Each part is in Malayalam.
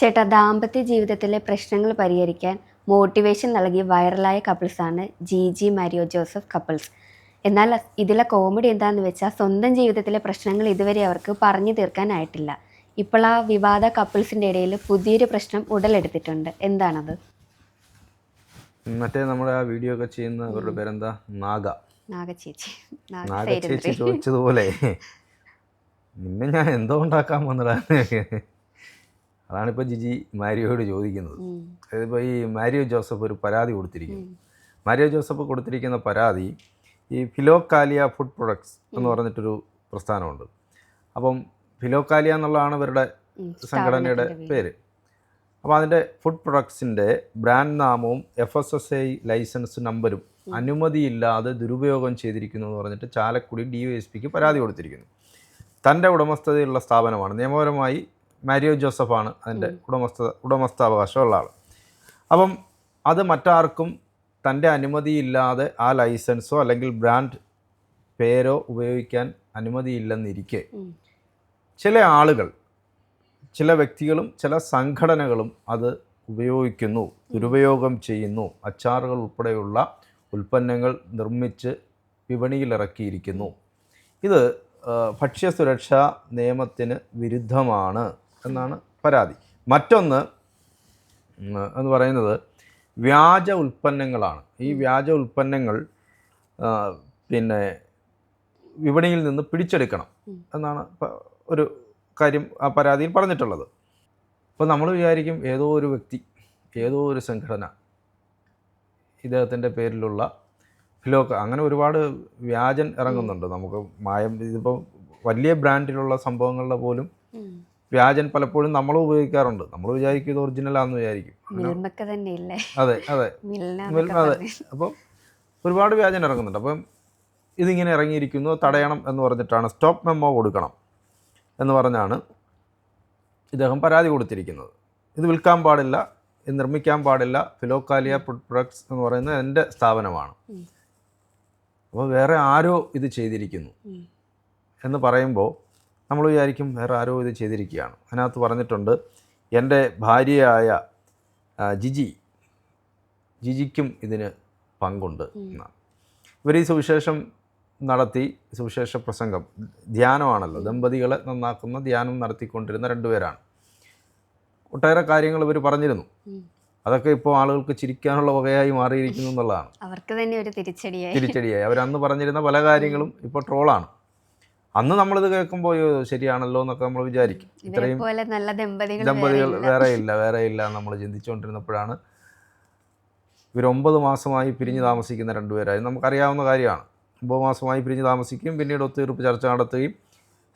ചേട്ടാ ദാമ്പത്യ ജീവിതത്തിലെ പ്രശ്നങ്ങൾ പരിഹരിക്കാൻ മോട്ടിവേഷൻ നൽകി വൈറലായ കപ്പിൾസാണ് G G Mario Joseph couples എന്നാൽ ഇതിലെ കോമഡി എന്താണെന്ന് വെച്ചാൽ സ്വന്തം ജീവിതത്തിലെ പ്രശ്നങ്ങൾ ഇതുവരെ അവർക്ക് പറഞ്ഞു തീർക്കാനായിട്ടില്ല. ഇപ്പോൾ ആ വിവാദ കപ്പിൾസിന്റെ ഇടയിൽ പുതിയൊരു പ്രശ്നം ഉടലെടുത്തിട്ടുണ്ട്. എന്താണത്? മറ്റേ നമ്മുടെ ആ വീഡിയോ ഒക്കെ ചെയ്യുന്ന അവരുടെ പേരെന്താ? നാഗ. നാഗ നാഗ ചേച്ചി. ചോദിച്ചതുപോലെ. നിന്നെ ഞാൻ എന്തോ ഉണ്ടാക്കാൻ വന്നതാണ് അതാണിപ്പോൾ ജിജി മാരിയോയോട് ചോദിക്കുന്നത്. അതിപ്പോൾ ഈ മാരിയോ ജോസഫ് ഒരു പരാതി കൊടുത്തിരിക്കുന്നു. മാരിയോ ജോസഫ് കൊടുത്തിരിക്കുന്ന പരാതി ഈ ഫിലോക്കാലിയ ഫുഡ് പ്രൊഡക്ട്സ് എന്ന് പറഞ്ഞിട്ടൊരു പ്രസ്ഥാനമുണ്ട്. അപ്പം ഫിലോക്കാലിയ എന്നുള്ളതാണ് ഇവരുടെ സംഘടനയുടെ പേര്. അപ്പോൾ അതിന്റെ ഫുഡ് പ്രൊഡക്ട്സിന്റെ ബ്രാൻഡ് നാമവും F S S I licence നമ്പരും അനുമതിയില്ലാതെ ദുരുപയോഗം ചെയ്തിരിക്കുന്നു എന്ന് പറഞ്ഞിട്ട് ചാലക്കുടി ഡി വൈ എസ് പിക്ക് പരാതി കൊടുത്തിരിക്കുന്നു. തന്റെ ഉടമസ്ഥതയിലുള്ള സ്ഥാപനമാണ്. നിയമപരമായി മാരിയോ ജോസഫാണ് അതിന്റെ ഉടമസ്ഥ ഉടമസ്ഥാവകാശമുള്ള ആൾ അപ്പം അത് മറ്റാർക്കും തന്റെ അനുമതിയില്ലാതെ ആ ലൈസൻസോ അല്ലെങ്കിൽ ബ്രാൻഡ് പേരോ ഉപയോഗിക്കാൻ അനുമതിയില്ലെന്നിരിക്കെ ചില ആളുകൾ ചില വ്യക്തികളും ചില സംഘടനകളും അത് ഉപയോഗിക്കുന്നു ദുരുപയോഗം ചെയ്യുന്നു അച്ചാറുകൾ ഉൾപ്പെടെയുള്ള ഉൽപ്പന്നങ്ങൾ നിർമ്മിച്ച് വിപണിയിലിറക്കിയിരിക്കുന്നു. ഇത് ഭക്ഷ്യസുരക്ഷാ നിയമത്തിന് വിരുദ്ധമാണ്. എന്നാണ് പരാതി. മറ്റൊന്ന് എന്ന് പറയുന്നത് വ്യാജ ഉൽപ്പന്നങ്ങളാണ്. ഈ വ്യാജ ഉൽപ്പന്നങ്ങൾ പിന്നെ വിപണിയിൽ നിന്ന് പിടിച്ചെടുക്കണം എന്നാണ് ഒരു കാര്യം ആ പരാതിയിൽ പറഞ്ഞിട്ടുള്ളത്. അപ്പോൾ നമ്മൾ വിചാരിക്കും ഏതോ ഒരു വ്യക്തി ഏതോ ഒരു സംഘടന ഇദ്ദേഹത്തിന്റെ പേരിലുള്ള ഫിലോക്ക അങ്ങനെ ഒരുപാട് വ്യാജൻ ഇറങ്ങുന്നുണ്ട്. നമുക്ക് മായം ഇതിപ്പോൾ വലിയ ബ്രാൻഡിലുള്ള സംഭവങ്ങളുടെ പോലും. വ്യാജൻ പലപ്പോഴും നമ്മൾ ഉപയോഗിക്കാറുണ്ട്. നമ്മൾ വിചാരിക്കും ഇത് ഒറിജിനലാണെന്ന് വിചാരിക്കും. അതെ അതെ. അതെ. അപ്പം ഒരുപാട് വ്യാജൻ ഇറങ്ങുന്നുണ്ട്. അപ്പം ഇതിങ്ങനെ ഇറങ്ങിയിരിക്കുന്നു. തടയണം എന്ന് പറഞ്ഞിട്ടാണ് സ്റ്റോപ്പ് മെമ്മോ കൊടുക്കണം എന്ന് പറഞ്ഞാണ് ഇദ്ദേഹം പരാതി കൊടുത്തിരിക്കുന്നത്. ഇത് വിൽക്കാൻ പാടില്ല ഇത് നിർമ്മിക്കാൻ പാടില്ല. ഫിലോക്കാലിയ പ്രൊഡക്ട്സ് എന്ന് പറയുന്നത് എന്റെ സ്ഥാപനമാണ്. അപ്പോൾ വേറെ ആരോ ഇത് ചെയ്തിരിക്കുന്നു എന്ന് പറയുമ്പോൾ നമ്മൾ വിചാരിക്കും വേറെ ആരോ ഇത് ചെയ്തിരിക്കുകയാണ്. അതിനകത്ത് പറഞ്ഞിട്ടുണ്ട് എന്റെ ഭാര്യയായ ജിജി ജിജിക്കും ഇതിന് പങ്കുണ്ട് എന്നാണ്. ഇവർ ഈ സുവിശേഷം നടത്തി സുവിശേഷ പ്രസംഗം ധ്യാനമാണല്ലോ. ദമ്പതികളെ നന്നാക്കുന്ന ധ്യാനം നടത്തിക്കൊണ്ടിരുന്ന രണ്ടുപേരാണ് ഒട്ടേറെ കാര്യങ്ങൾ ഇവർ പറഞ്ഞിരുന്നു. അതൊക്കെ ഇപ്പോൾ ആളുകൾക്ക് ചിരിക്കാനുള്ള വകയായി മാറിയിരിക്കുന്നു എന്നുള്ളതാണ്. അവർക്ക് തന്നെ ഒരു തിരിച്ചടിയായി. തിരിച്ചടിയായി. അവരന്ന് പറഞ്ഞിരുന്ന പല കാര്യങ്ങളും ഇപ്പോൾ ട്രോളാണ്. അന്ന് നമ്മളിത് കേൾക്കുമ്പോൾ ശരിയാണല്ലോ എന്നൊക്കെ നമ്മൾ വിചാരിക്കും. ഇത്രയും പോലെ നല്ല ദമ്പതികൾ ദമ്പതികൾ വേറെയില്ല. വേറെ ഇല്ല വേറെ ഇല്ല നമ്മൾ ചിന്തിച്ചുകൊണ്ടിരുന്നപ്പോഴാണ് ഇവർ ഒമ്പത് മാസമായി പിരിഞ്ഞ് താമസിക്കുന്ന രണ്ടുപേരായി. നമുക്കറിയാവുന്ന കാര്യമാണ്. ഒമ്പത് മാസമായി പിരിഞ്ഞ് താമസിക്കുകയും പിന്നീട് ഒത്തുതീർപ്പ് ചർച്ച നടത്തുകയും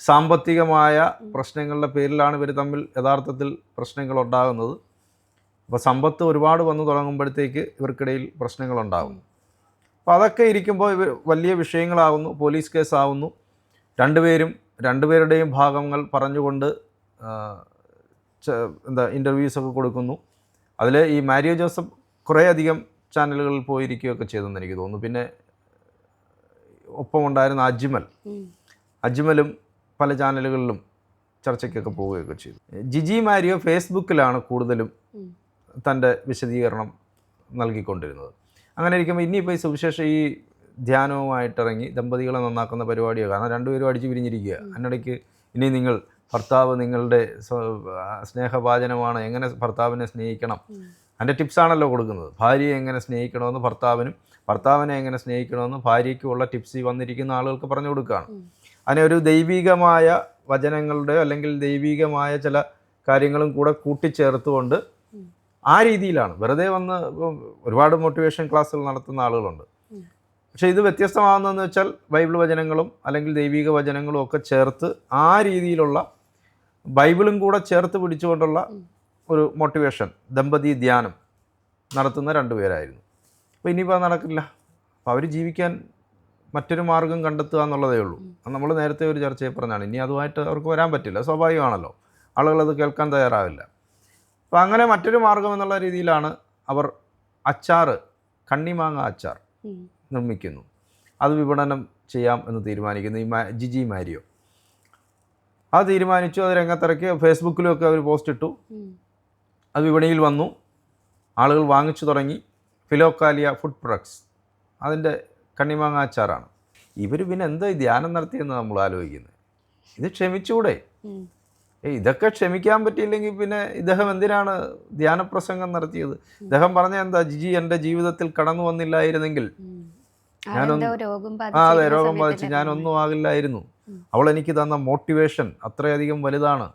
സാമ്പത്തികമായ പ്രശ്നങ്ങളുടെ പേരിലാണ് ഇവർ തമ്മിൽ യഥാർത്ഥത്തിൽ പ്രശ്നങ്ങൾ ഉണ്ടാകുന്നത്. അപ്പോൾ സമ്പത്ത് ഒരുപാട് വന്നു തുടങ്ങുമ്പോഴത്തേക്ക് ഇവർക്കിടയിൽ പ്രശ്നങ്ങളുണ്ടാകുന്നു അപ്പോൾ അതൊക്കെ ഇരിക്കുമ്പോൾ ഇവർ വലിയ വിഷയങ്ങളാകുന്നു പോലീസ് കേസാവുന്നു. രണ്ടുപേരും രണ്ടുപേരുടെയും ഭാഗങ്ങൾ പറഞ്ഞുകൊണ്ട് എന്താ ഇന്റർവ്യൂസൊക്കെ കൊടുക്കുന്നു. അതിൽ ഈ മാരിയോ ജോസഫ് കുറേയധികം ചാനലുകളിൽ പോയിരിക്കുകയൊക്കെ ചെയ്തെന്ന് എനിക്ക് തോന്നുന്നു. പിന്നെ ഒപ്പമുണ്ടായിരുന്ന അജ്മൽ. അജ്മലും പല ചാനലുകളിലും ചർച്ചയ്ക്കൊക്കെ പോവുകയൊക്കെ ചെയ്തു. ജിജി മാരിയോ ഫേസ്ബുക്കിലാണ് കൂടുതലും. തന്റെ വിശദീകരണം നൽകിക്കൊണ്ടിരുന്നത്. അങ്ങനെ ഇരിക്കുമ്പോൾ ഇനിയിപ്പോൾ ഈ സുവിശേഷം ഈ ധ്യാനവുമായിട്ടിറങ്ങി ദമ്പതികളെ നന്നാക്കുന്ന പരിപാടിയാണ് കാരണം രണ്ടുപേരും അടിച്ചു പിരിഞ്ഞിരിക്കുക അതിനിടയ്ക്ക് ഇനി നിങ്ങൾ ഭർത്താവ് നിങ്ങളുടെ സ്നേഹവാചനമാണ് എങ്ങനെ ഭർത്താവിനെ സ്നേഹിക്കണം. അതിന്റെ ടിപ്സാണല്ലോ കൊടുക്കുന്നത്. ഭാര്യയെ എങ്ങനെ സ്നേഹിക്കണമെന്ന് ഭർത്താവിനും ഭർത്താവിനെ എങ്ങനെ സ്നേഹിക്കണമെന്ന് ഭാര്യയ്ക്കുമുള്ള ടിപ്സ് ഈ വന്നിരിക്കുന്ന ആളുകൾക്ക് പറഞ്ഞു കൊടുക്കുകയാണ്. അതിനെ ഒരു ദൈവികമായ വചനങ്ങളുടെ അല്ലെങ്കിൽ ദൈവികമായ ചില കാര്യങ്ങളും കൂടെ കൂട്ടിച്ചേർത്തുകൊണ്ട് ആ രീതിയിലാണ്. വെറുതെ വന്ന് ഒരുപാട് മോട്ടിവേഷൻ ക്ലാസ്സുകൾ നടത്തുന്ന ആളുകളുണ്ട്. പക്ഷേ ഇത് വ്യത്യസ്തമാകുന്നതെന്ന് വെച്ചാൽ ബൈബിൾ വചനങ്ങളും അല്ലെങ്കിൽ ദൈവിക വചനങ്ങളും ഒക്കെ ചേർത്ത് ആ രീതിയിലുള്ള ബൈബിളും കൂടെ ചേർത്ത് പിടിച്ചുകൊണ്ടുള്ള ഒരു മോട്ടിവേഷൻ ദമ്പതി ധ്യാനം നടത്തുന്ന രണ്ടുപേരായിരുന്നു അപ്പോൾ ഇനിയിപ്പോൾ അത് നടക്കില്ല. അപ്പോൾ അവർ ജീവിക്കാൻ മറ്റൊരു മാർഗം കണ്ടെത്തുക എന്നുള്ളതേ ഉള്ളൂ. നമ്മൾ നേരത്തെ ഒരു ചർച്ചയിൽ പറഞ്ഞാണ് ഇനി അതുമായിട്ട് അവർക്ക് വരാൻ പറ്റില്ല. സ്വാഭാവികമാണല്ലോ. ആളുകൾ അത് കേൾക്കാൻ തയ്യാറാവില്ല. അപ്പോൾ അങ്ങനെ മറ്റൊരു മാർഗം എന്നുള്ള രീതിയിലാണ് അവർ അച്ചാറ് കണ്ണിമാങ്ങ അച്ചാർ. നിർമ്മിക്കുന്നു. അത് വിപണനം ചെയ്യാം എന്ന് തീരുമാനിക്കുന്നു ഈ മാ- ജിജി മാരിയോ. അത് തീരുമാനിച്ചു അത് രംഗത്തിറക്കി ഫേസ്ബുക്കിലും ഒക്കെ അവർ പോസ്റ്റ് ഇട്ടു. അത് വിപണിയിൽ വന്നു. ആളുകൾ വാങ്ങിച്ചു തുടങ്ങി. ഫിലോക്കാലിയ ഫുഡ് പ്രൊഡക്ട്സ് അതിന്റെ കണ്ണിമാങ്ങ അച്ചാറാണ്. ഇവർ പിന്നെ എന്താ ധ്യാനം നടത്തിയെന്ന് നമ്മൾ ആലോചിക്കുന്നത്? ഇത് ക്ഷമിച്ചുകൂടെ. ഇതൊക്കെ ക്ഷമിക്കാൻ പറ്റിയില്ലെങ്കിൽ പിന്നെ ഇദ്ദേഹം എന്തിനാണ് ധ്യാനപ്രസംഗം നടത്തിയത്? ഇദ്ദേഹം പറഞ്ഞ എന്താ ജിജി എന്റെ ജീവിതത്തിൽ കടന്നു വന്നില്ലായിരുന്നെങ്കിൽ. ഞാനൊന്ന് ആ അതെ രോഗം ബാധിച്ച് ഞാനൊന്നും ആകില്ലായിരുന്നു. അവൾ എനിക്ക് തന്ന മോട്ടിവേഷൻ അത്രയധികം വലുതാണ്.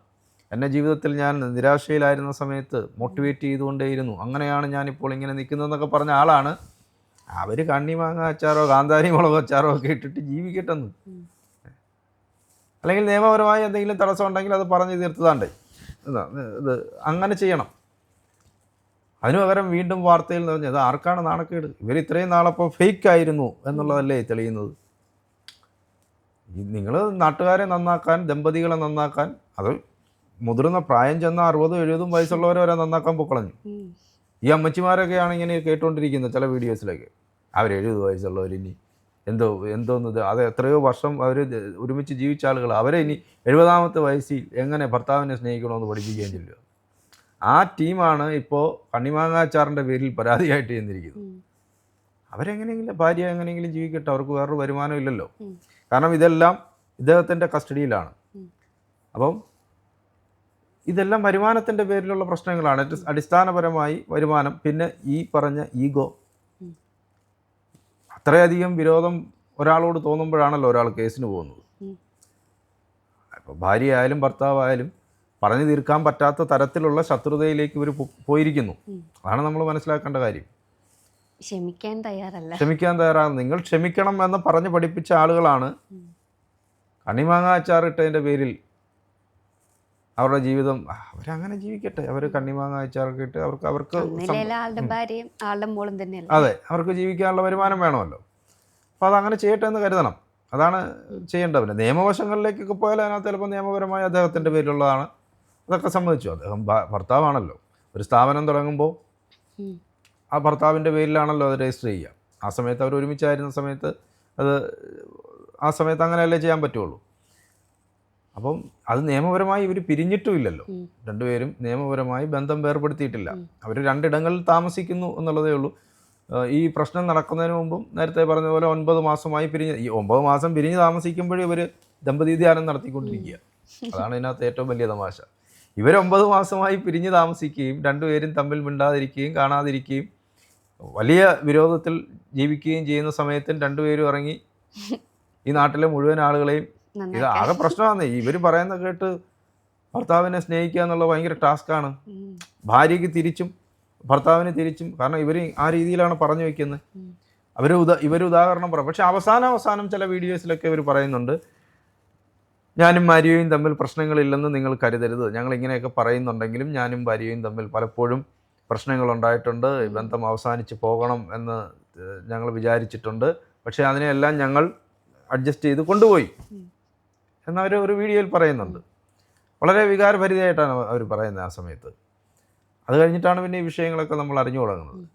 എന്റെ ജീവിതത്തിൽ ഞാൻ നിരാശയിലായിരുന്ന സമയത്ത് മോട്ടിവേറ്റ് ചെയ്തുകൊണ്ടേയിരുന്നു. അങ്ങനെയാണ് ഞാനിപ്പോൾ ഇങ്ങനെ നിൽക്കുന്നതെന്നൊക്കെ പറഞ്ഞ ആളാണ്. അവർ കണ്ണിമാങ്ങ അച്ചാറോ കാന്താരി മുളകോ അച്ചാറോ ഒക്കെ ഇട്ടിട്ട് ജീവിക്കട്ടെന്ന്. അല്ലെങ്കിൽ നിയമപരമായി എന്തെങ്കിലും തടസ്സം ഉണ്ടെങ്കിൽ അത് പറഞ്ഞു തീർത്തതാണ്ടേ. ഇത് അങ്ങനെ ചെയ്യണം. അതിനു പകരം വീണ്ടും വാർത്തയിൽ നിറഞ്ഞു അത് ആർക്കാണ് നാണക്കേട്? ഇവർ ഇത്രയും നാളപ്പോൾ ഫേക്ക് ആയിരുന്നു എന്നുള്ളതല്ലേ തെളിയുന്നത്. നിങ്ങൾ നാട്ടുകാരെ നന്നാക്കാൻ ദമ്പതികളെ നന്നാക്കാൻ അത് മുതിർന്ന പ്രായം ചെന്ന അറുപതും എഴുപതും വയസ്സുള്ളവരെ വരെ നന്നാക്കാൻ പൊക്കളഞ്ഞു. ഈ അമ്മച്ചിമാരൊക്കെയാണ് ഇങ്ങനെ കേട്ടുകൊണ്ടിരിക്കുന്നത് ചില വീഡിയോസിലൊക്കെ. അവർ എഴുപത് വയസ്സുള്ളവർ ഇനി എന്തോ എന്തോന്നത് അത് എത്രയോ വർഷം അവർ ഒരുമിച്ച് ജീവിച്ച ആളുകൾ അവരെ ഇനി എഴുപതാമത്തെ വയസ്സിൽ എങ്ങനെ ഭർത്താവിനെ സ്നേഹിക്കണമെന്ന് പഠിപ്പിക്കുകയും ചെല്ലുക ആ ടീമാണ് ഇപ്പോൾ കണ്ണിമാങ്ങാച്ചാറിന്റെ പേരിൽ പരാതിയായിട്ട് ചെന്നിരിക്കുന്നത്. അവരെങ്ങനെയെങ്കിലും ഭാര്യ എങ്ങനെയെങ്കിലും ജീവിക്കട്ടെ അവർക്ക് വേറൊരു വരുമാനം ഇല്ലല്ലോ. കാരണം ഇതെല്ലാം ഇദ്ദേഹത്തിന്റെ കസ്റ്റഡിയിലാണ്. അപ്പം ഇതെല്ലാം വരുമാനത്തിന്റെ പേരിലുള്ള പ്രശ്നങ്ങളാണ്. അടിസ്ഥാനപരമായി വരുമാനം പിന്നെ ഈ പറഞ്ഞ ഈഗോ. അത്രയധികം വിരോധം ഒരാളോട് തോന്നുമ്പോഴാണല്ലോ ഒരാൾ കേസിന് പോകുന്നത്. അപ്പോൾ ഇപ്പോൾ ഭാര്യയായാലും ഭർത്താവായാലും പറഞ്ഞു തീർക്കാൻ പറ്റാത്ത തരത്തിലുള്ള ശത്രുതയിലേക്ക് ഇവർ പോയിരിക്കുന്നു. അതാണ് നമ്മൾ മനസ്സിലാക്കേണ്ട കാര്യം. ക്ഷമിക്കാൻ തയ്യാറല്ല. ക്ഷമിക്കാൻ തയ്യാറാണ്. നിങ്ങൾ ക്ഷമിക്കണം എന്ന് പറഞ്ഞ് പഠിപ്പിച്ച ആളുകളാണ്. കണ്ണിമാങ്ങ അച്ചാറിട്ടതിന്റെ പേരിൽ അവരുടെ ജീവിതം. അവരങ്ങനെ ജീവിക്കട്ടെ. അവർ കണ്ണിമാങ്ങ അച്ചാറൊക്കെ ഇട്ട് അവർക്ക് അവർക്ക് അതെ. അവർക്ക് ജീവിക്കാനുള്ള വരുമാനം വേണമല്ലോ. അപ്പോൾ അതങ്ങനെ ചെയ്യട്ടെ എന്ന് കരുതണം. അതാണ് ചെയ്യേണ്ടത്. പിന്നെ നിയമവശങ്ങളിലേക്കൊക്കെ പോയാൽ അതിനകത്ത് ചിലപ്പോൾ നിയമപരമായ അദ്ദേഹത്തിന്റെ പേരിലുള്ളതാണ് അതൊക്കെ സമ്മതിച്ചു അദ്ദേഹം ഭർത്താവാണല്ലോ. ഒരു സ്ഥാപനം തുടങ്ങുമ്പോൾ ആ ഭർത്താവിന്റെ പേരിലാണല്ലോ അത് രജിസ്റ്റർ ചെയ്യുക ആ സമയത്ത് അവർ ഒരുമിച്ചായിരുന്ന സമയത്ത് അത് ആ സമയത്ത് അങ്ങനെയല്ലേ ചെയ്യാൻ പറ്റുള്ളൂ. അപ്പം അത് നിയമപരമായി ഇവർ പിരിഞ്ഞിട്ടുമില്ലല്ലോ. രണ്ടുപേരും നിയമപരമായി ബന്ധം വേർപെടുത്തിയിട്ടില്ല അവർ രണ്ടിടങ്ങളിൽ താമസിക്കുന്നു എന്നുള്ളതേ ഉള്ളൂ. ഈ പ്രശ്നം നടക്കുന്നതിന് മുമ്പും നേരത്തെ പറഞ്ഞ പോലെ ഒൻപത് മാസമായി പിരിഞ്ഞ് ഈ ഒമ്പത് മാസം പിരിഞ്ഞ് താമസിക്കുമ്പോഴേ ഇവർ ദമ്പതി ധ്യാനം നടത്തിക്കൊണ്ടിരിക്കുക. അതാണ് ഇതിനകത്ത് ഏറ്റവും വലിയ തമാശ. ഇവർ ഒമ്പത് മാസമായി പിരിഞ്ഞ് താമസിക്കുകയും രണ്ടുപേരും തമ്മിൽ മിണ്ടാതിരിക്കുകയും കാണാതിരിക്കുകയും വലിയ വിരോധത്തിൽ ജീവിക്കുകയും ചെയ്യുന്ന സമയത്തും രണ്ടുപേരും ഇറങ്ങി ഈ നാട്ടിലെ മുഴുവൻ ആളുകളെയും ഇത് ആകെ പ്രശ്നമാണ് ഇവർ പറയുന്ന കേട്ട് ഭർത്താവിനെ സ്നേഹിക്കുക എന്നുള്ള ഭയങ്കര ടാസ്ക്കാണ്. ഭാര്യയ്ക്ക് തിരിച്ചും ഭർത്താവിന് തിരിച്ചും കാരണം ഇവർ ആ രീതിയിലാണ് പറഞ്ഞു വയ്ക്കുന്നത്. അവർ ഉദാ ഇവർ ഉദാഹരണം പറയും പക്ഷെ അവസാനം അവസാനം ചില വീഡിയോസിലൊക്കെ ഇവർ പറയുന്നുണ്ട്. ഞാനും ഭാര്യയും തമ്മിൽ പ്രശ്നങ്ങളില്ലെന്ന് നിങ്ങൾ കരുതരുത്. ഞങ്ങൾ ഇങ്ങനെയൊക്കെ പറയുന്നുണ്ടെങ്കിലും ഞാനും ഭാര്യയും തമ്മിൽ പലപ്പോഴും പ്രശ്നങ്ങൾ ഉണ്ടായിട്ടുണ്ട് ബന്ധം അവസാനിച്ച് പോകണം എന്ന് ഞങ്ങൾ വിചാരിച്ചിട്ടുണ്ട്. പക്ഷേ അതിനെയെല്ലാം ഞങ്ങൾ അഡ്ജസ്റ്റ് ചെയ്ത് കൊണ്ടുപോയി. എന്നവർ ഒരു വീഡിയോയിൽ പറയുന്നുണ്ട്. വളരെ വികാരഭരിതയായിട്ടാണ് അവർ പറയുന്നത് ആ സമയത്ത്. അത് കഴിഞ്ഞിട്ടാണ് പിന്നെ ഈ വിഷയങ്ങളൊക്കെ നമ്മൾ അറിഞ്ഞു തുടങ്ങുന്നത്.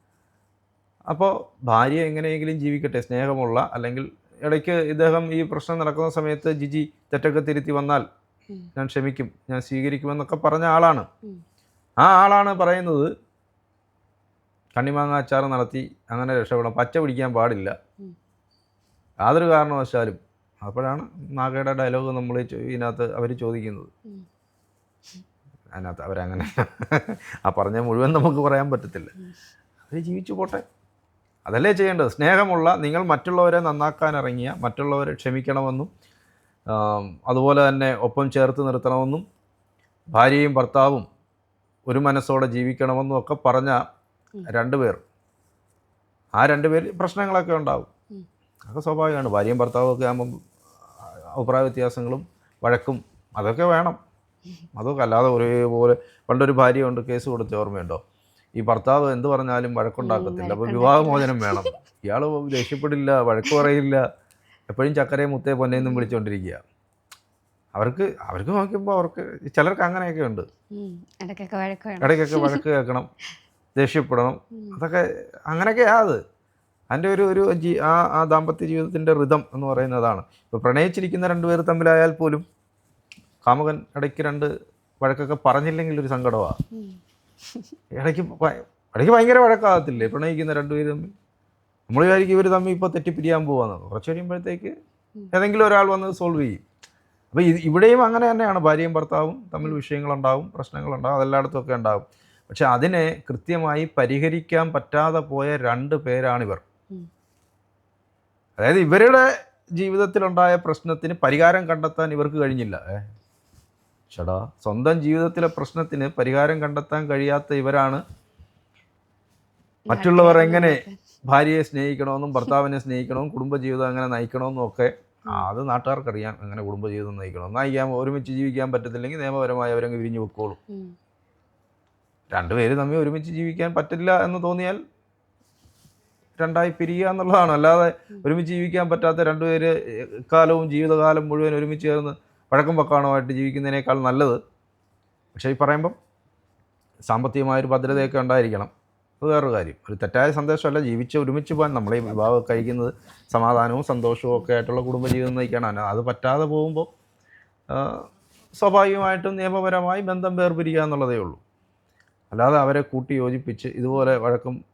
അപ്പോൾ ഭാര്യ എങ്ങനെയെങ്കിലും ജീവിക്കട്ടെ സ്നേഹമുള്ള അല്ലെങ്കിൽ ഇടയ്ക്ക് ഇദ്ദേഹം ഈ പ്രശ്നം നടക്കുന്ന സമയത്ത് ജിജി തെറ്റൊക്കെ തിരുത്തി വന്നാൽ ഞാൻ ക്ഷമിക്കും ഞാൻ സ്വീകരിക്കുമെന്നൊക്കെ പറഞ്ഞ ആളാണ്. ആ ആളാണ് പറയുന്നത് കണ്ണിമാങ്ങ അച്ചാർ നടത്തി അങ്ങനെ രക്ഷപ്പെടാം പച്ച പിടിക്കാൻ പാടില്ല. യാതൊരു കാരണവശാലും അപ്പോഴാണ് നാഗയുടെ ഡയലോഗ് നമ്മൾ ഇതിനകത്ത് അവർ ചോദിക്കുന്നത്. അതിനകത്ത് അവരങ്ങനെ ആ പറഞ്ഞ മുഴുവൻ നമുക്ക് പറയാൻ പറ്റത്തില്ല. അവർ ജീവിച്ചു പോട്ടെ. അതല്ലേ ചെയ്യേണ്ടത്? സ്നേഹമുള്ള നിങ്ങൾ മറ്റുള്ളവരെ നന്നാക്കാൻ ഇറങ്ങിയ മറ്റുള്ളവരെ ക്ഷമിക്കണമെന്നും അതുപോലെ തന്നെ ഒപ്പം ചേർത്ത് നിർത്തണമെന്നും ഭാര്യയും ഭർത്താവും ഒരു മനസ്സോടെ ജീവിക്കണമെന്നും ഒക്കെ പറഞ്ഞ. രണ്ടുപേർ ആ രണ്ടുപേർ പ്രശ്നങ്ങളൊക്കെ ഉണ്ടാവും. അതൊക്കെ സ്വാഭാവികമാണ്. ഭാര്യയും ഭർത്താവും ഒക്കെ ആകുമ്പം അഭിപ്രായ വ്യത്യാസങ്ങളും വഴക്കും അതൊക്കെ വേണം. അതൊക്കെ അല്ലാതെ ഒരേപോലെ പണ്ടൊരു ഭാര്യയുണ്ട് കേസ് കൊടുത്ത ഓർമ്മയുണ്ടോ? ഈ ഭർത്താവ് എന്ത് പറഞ്ഞാലും വഴക്കുണ്ടാക്കത്തില്ല. അപ്പോൾ വിവാഹമോചനം വേണം. ഇയാൾ ദേഷ്യപ്പെടില്ല വഴക്ക് പറയില്ല. എപ്പോഴും ചക്കരയെ മുത്തേ പൊന്നേന്നും വിളിച്ചുകൊണ്ടിരിക്കുക അവർക്ക് അവർക്ക് നോക്കിയപ്പോൾ അവർക്ക് ചിലർക്ക് അങ്ങനെയൊക്കെ ഉണ്ട്. ഇടയ്ക്കൊക്കെ വഴക്ക് കേൾക്കണം ദേഷ്യപ്പെടണം. അതൊക്കെ അങ്ങനെയൊക്കെയാ അത്. അതിന്റെ ഒരു ഒരു ആ ആ ദാമ്പത്യ ജീവിതത്തിന്റെ ഋതം എന്ന് പറയുന്നതാണ്. ഇപ്പോൾ പ്രണയിച്ചിരിക്കുന്ന രണ്ടുപേർ തമ്മിലായാൽ പോലും കാമുകൻ ഇടയ്ക്ക് രണ്ട് വഴക്കൊക്കെ പറഞ്ഞില്ലെങ്കിൽ ഒരു സങ്കടമാണ്. ഇടയ്ക്ക് ഇടയ്ക്ക് ഭയങ്കര വഴക്കാകത്തില്ലേ പ്രണയിക്കുന്ന രണ്ടുപേര് തമ്മിൽ? നമ്മൾ വിചാരിക്കും ഇവർ തമ്മിൽ ഇപ്പോൾ തെറ്റിപ്പിരിയാൻ പോവാന്ന് കുറച്ച് കഴിയുമ്പോഴത്തേക്ക് ഏതെങ്കിലും ഒരാൾ വന്ന് സോൾവ് ചെയ്യും. അപ്പോൾ ഇവിടെയും അങ്ങനെ തന്നെയാണ്. ഭാര്യയും ഭർത്താവും തമ്മിൽ വിഷയങ്ങളുണ്ടാവും പ്രശ്നങ്ങളുണ്ടാവും അതെല്ലായിടത്തും ഒക്കെ ഉണ്ടാവും. പക്ഷെ അതിനെ കൃത്യമായി പരിഹരിക്കാൻ പറ്റാതെ പോയ രണ്ട് പേരാണിവർ. അതായത് ഇവരുടെ ജീവിതത്തിലുണ്ടായ പ്രശ്നത്തിന് പരിഹാരം കണ്ടെത്താൻ ഇവർക്ക് കഴിഞ്ഞില്ല. ചേടാ സ്വന്തം ജീവിതത്തിലെ പ്രശ്നത്തിന് പരിഹാരം കണ്ടെത്താൻ കഴിയാത്ത ഇവരാണ്. മറ്റുള്ളവർ എങ്ങനെ ഭാര്യയെ സ്നേഹിക്കണമെന്നും ഭർത്താവിനെ സ്നേഹിക്കണമെന്നും കുടുംബജീവിതം എങ്ങനെ നയിക്കണമെന്നും ഒക്കെ അത് നാട്ടുകാർക്കറിയാം എങ്ങനെ കുടുംബജീവിതം നയിക്കണം. നയിക്കാൻ ഒരുമിച്ച് ജീവിക്കാൻ പറ്റത്തില്ലെങ്കിൽ നിയമപരമായി അവരങ്ങ് വിരിഞ്ഞു വെക്കോളും. രണ്ടുപേര് തമ്മിൽ ഒരുമിച്ച് ജീവിക്കാൻ പറ്റില്ല എന്ന് തോന്നിയാൽ രണ്ടായി പിരിയുക എന്നുള്ളതാണ്. അല്ലാതെ ഒരുമിച്ച് ജീവിക്കാൻ പറ്റാത്ത രണ്ടുപേര് കാലവും ജീവിതകാലം മുഴുവൻ ഒരുമിച്ച് ചേർന്ന് വഴക്കം പക്കാണമായിട്ട് ജീവിക്കുന്നതിനേക്കാൾ നല്ലത്. പക്ഷേ ഈ പറയുമ്പം സാമ്പത്തികമായൊരു ഭദ്രതയൊക്കെ ഉണ്ടായിരിക്കണം. അത് വേറൊരു കാര്യം. ഒരു തെറ്റായ സന്ദേശമല്ല ജീവിച്ച് ഒരുമിച്ച് പോകാൻ നമ്മളെ വിവാഹം കഴിക്കുന്നത് സമാധാനവും സന്തോഷവും ഒക്കെ ആയിട്ടുള്ള കുടുംബജീവിതം നയിക്കാനാണ് അത് പറ്റാതെ പോകുമ്പോൾ സ്വാഭാവികമായിട്ടും നിയമപരമായി ബന്ധം വേർപിരിക്കുക എന്നുള്ളതേ ഉള്ളൂ. അല്ലാതെ അവരെ കൂട്ടി യോജിപ്പിച്ച് ഇതുപോലെ വഴക്കും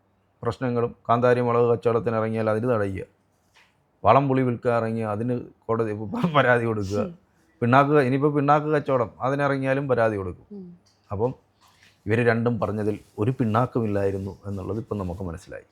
പ്രശ്നങ്ങളും കാന്താരി മുളക് കച്ചവടത്തിന് ഇറങ്ങിയാൽ അതിന് തടയുക. വളം പുളി വിൽക്കാൻ ഇറങ്ങിയാൽ അതിന് കോടതി പരാതി കൊടുക്കുക. പിണ്ണാക്ക് ഇനിയിപ്പോൾ പിണ്ണാക്ക് കച്ചവടം. അതിനിറങ്ങിയാലും പരാതി കൊടുക്കും. അപ്പം ഇവർ രണ്ടും പറഞ്ഞതിൽ ഒരു പിണ്ണാക്കുമില്ലായിരുന്നു എന്നുള്ളത് ഇപ്പം നമുക്ക് മനസ്സിലായി.